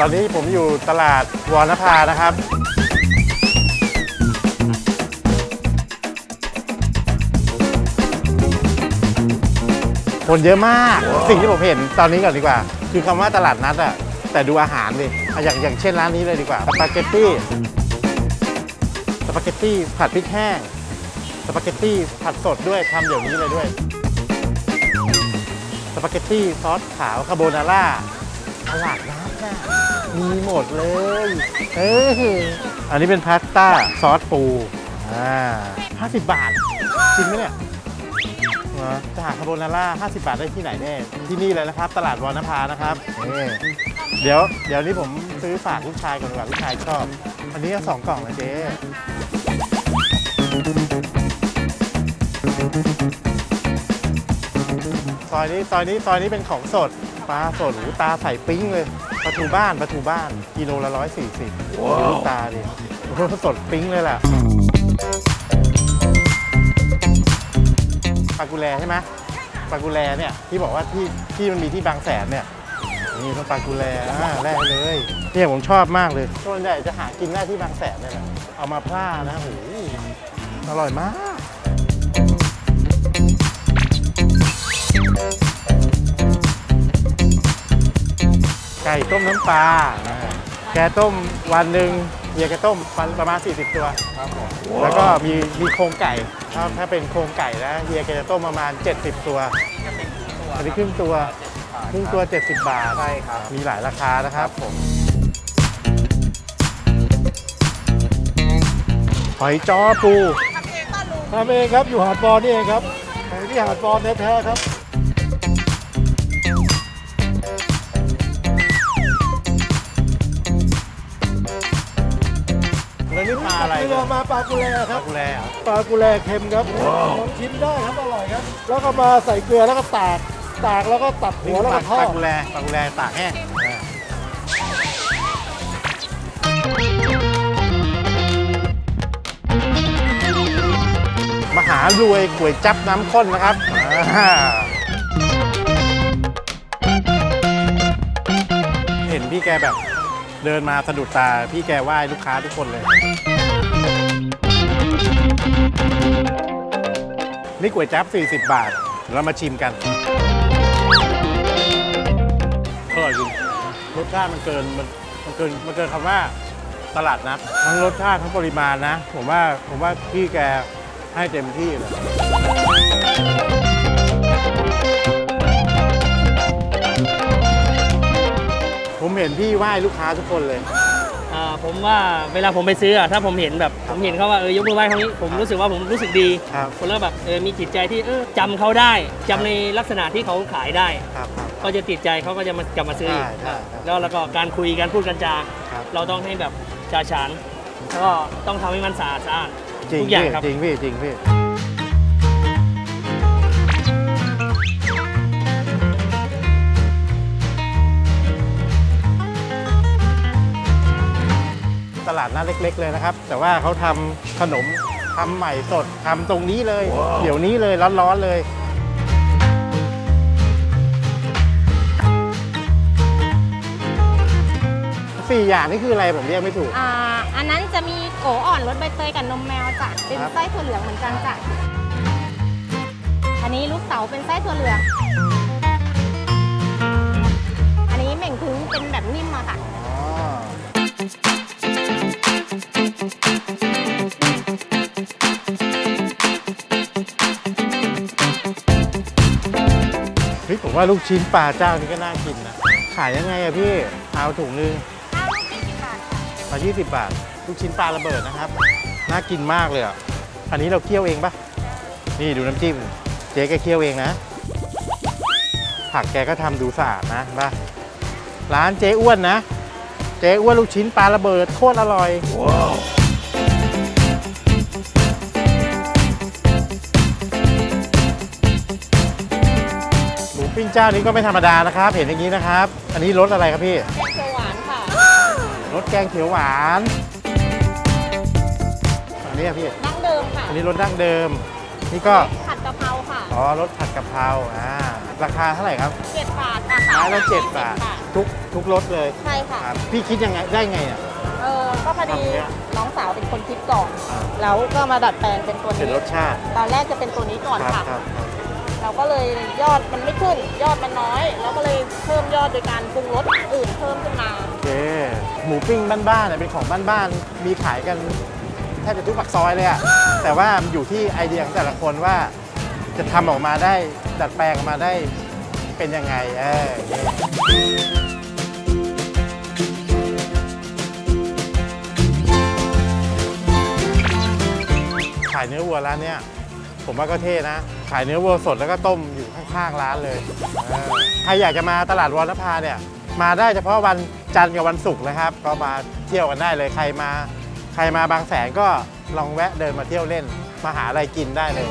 ตอนนี้ผมอยู่ตลาดวรณภานะครับ คนเยอะมาก สิ่งที่ผมเห็นตอนนี้ก่อนดีกว่า คือคำว่าตลาดนัดอะแต่ดูอาหารดิอะอย่างอย่างเช่นร้านนี้เลยดีกว่าสปาเกตตี้สปาเกตตี้ผัดพริกแห้งสปาเกตตี้ผัดสดด้วยทำเดี๋ยวนี้เลยด้วยสปาเกตตี้ซอสขาวคาโบนาร่าตลาดนัด น่ะ มีหมดเลย เอออันนี้เป็นพาสต้าซอสปู อ่า50บาท จริงไหมเนี่ยเหรอจะหาคาโบนาร่า50 บาทได้ที่ไหนแน่ ที่นี่เลยนะครับ ตลาดวรรณภานะครับนี่เดี๋ยว เดี๋ยวนี้ผมซื้อฝากลูกชายก่อนดีกว่าลูกชายชอบ อันนี้ก็สองกล่องนะเจ๊ซอยนี้ซอยนี้ซอยนี้เป็นของสด ปลาสดหูตาใส่ปิ้งเลยปลาทูบ้านปลาทูบ้านกิโลละร้อยสี่สิบดูตาดิสดปิ้งเลยล่ะปลากุแลใช่ไหมปลากุแลเนี่ยที่บอกว่าที่ที่มันมีที่บางแสนเนี่ยนี่ต้องปลากุแลอ่าแรกเลยเนี่ยผมชอบมากเลยส่วนใหญ่จะหากินได้ที่บางแสนเนี่ยแหละเอามาพร่านะโอ้โหอร่อยมาก ไก่ต้มน้ำปลาอ่าแกต้มวันหนึ่งเฮียแกต้มวันประมาณ 40 ตัวแล้วก็มีมีโครงไก่ถ้าถ้าเป็นโครงไก่นะเฮียแกจะต้มประมาณ 70 ตัวอันนี้ครึ่งตัวครึ่งตัว 70 บาทใช่ครับ มีหลายราคานะครับผมหอยจ้อปูทำเองครับอยู่หาดบอลนี่เองครับของที่หาดบอลแท้ๆครับ มาปลากุแลคปรัลาบ กุแลเหรอปลากุแลเค็มครับลองชิมได้ครับอร่อยครับ แล้วก็มาใส่เกลือแล้วก็ตาก ตากแล้วก็ตัดหัวแล้วปก็ลาทอปลาดกุแลปลากุแลตากแห้งอ่ามาหารวยก๋วยจับน้ำข้นนะครับอ่าเห็นพี่แกแบบเดินมาสะดุดตา พี่แกไหว้ลูกค้าทุกคนเลย นี่ก๋วยจั๊บ40 บาท เรามาชิมกัน อร่อยจริงรสชาติมันเกินมันมันเกินมันเกินคำว่าตลาดนัดทั้งรสชาติทั้งปริมาณนะ ผมว่าผมว่าพี่แกให้เต็มที่เลยผมเห็นพี่ไหว้ลูกค้าทุกคนเลย ผมว่าเวลาผมไปซื้ออะถ้าผมเห็นแบบผมเห็นเขาว่าเออยกมือไหว้เขานี้ผมรู้สึกว่าผมรู้สึกดีครับคนแล้วแบบเออมีจิตใจที่เออจำเขาได้จำในลักษณะที่เขาขายได้ ครับครับ ก็จะติดใจเขาก็จะมากลับมาซื้ออีกใช่ใช่ใช่แล้วแล้วก็การคุยการพูดกันจาครับ เราต้องให้แบบชาฉานแล้วก็ต้องทำให้มันสะอาดสะอาดจริงทุกอย่างพี่ครับ จริงพี่จริงพี่ ดนัดเล็ก ๆ เลยนะครับ แต่ว่าเขาทำขนมทำใหม่สดทำตรงนี้เลย เดี๋ยวนี้เลยร้อนๆเลย สี่อย่างนี่คืออะไรผมเรียกไม่ถูก อ่าอันนั้นจะมีโกอ่อนรสใบเตยกับนมแมวจ้ะเป็นครับ ไส้ถั่วเหลืองเหมือนกันจ้ะอันนี้ลูกเต๋าเป็นไส้ถั่วเหลือง อันนี้เหม่งทึงเป็นแบบนิ่มอะค่ะ ว่าลูกชิ้นปลาเจ้านี้ก็น่ากินนะ ขายยังไงอะพี่ เอาถุงนึงข้าวลูก20บาทค่ะมา20 บาท ลูกชิ้นปลาระเบิดนะครับ น่ากินมากเลยอะอันนี้เราเคี่ยวเองปะนี่ดูน้ำจิ้ม เจ๊แกเคี่ยวเองนะ ผักแกก็ทำดูสะอาดนะเห็นปะร้านเจ๊อ้วนนะ เจ๊อ้วนลูกชิ้นปลาระเบิดโคตรอร่อยหมู ปิ้งเจ้านี้ก็ไม่ธรรมดานะครับ เห็นอย่างนี้นะครับ อันนี้รสอะไรครับพี่แกงเขียวหวานค่ะ รสแกงเขียวหวาน อันนี้อะพี่ ดั้งเดิมค่ะอันนี้รสดั้งเดิม นี่ก็ ผัดกะเพราค่ะอ๋ออ๋อรสผัดกะเพราอ่า ราคาเท่าไหร่ครับเจ็ดบาทค่ะไม้ละเจ็ดบาทค่ะทุกทุกรสเลยใช่ค่ะ ครับพี่คิดยังไง ได้ไงเนี่ยเออก็พอดีทำเนี่ย น้องสาวเป็นคนคิดก่อนอ่าแล้วก็มาดัดแปลงเป็นตัวเป็นนี้ รสชาติตอนแรกจะเป็นตัวนี้ก่อนครับค่ะ ครับครับ เราก็เลยยอดมันไม่ขึ้น ยอดมันน้อย เราก็เลยเพิ่มยอดโดยการปรุงรสอื่นเพิ่มขึ้นมาโอเคหมูปิ้งบ้านๆเนี่ยเป็นของบ้านๆมีขายกันแทบจะทุกปากซอยเลยอะแต่ว่ามันอยู่ที่ไอเดียของแต่ละคนว่าจะทำออกมาได้ดัดแปลงออกมาได้เป็นยังไงเออขายเนื้อวัวร้านเนี้ย ผมว่าก็เท่นะ ขายเนื้อวัวสดแล้วก็ต้มอยู่ข้างๆร้านเลยเออใครอยากจะมาตลาดวรรณภาเนี่ย มาได้เฉพาะวันจันทร์กับวันศุกร์นะครับ ก็มาเที่ยวกันได้เลยใครมา ใครมาบางแสนก็ลองแวะเดินมาเที่ยวเล่น มาหาอะไรกินได้เลย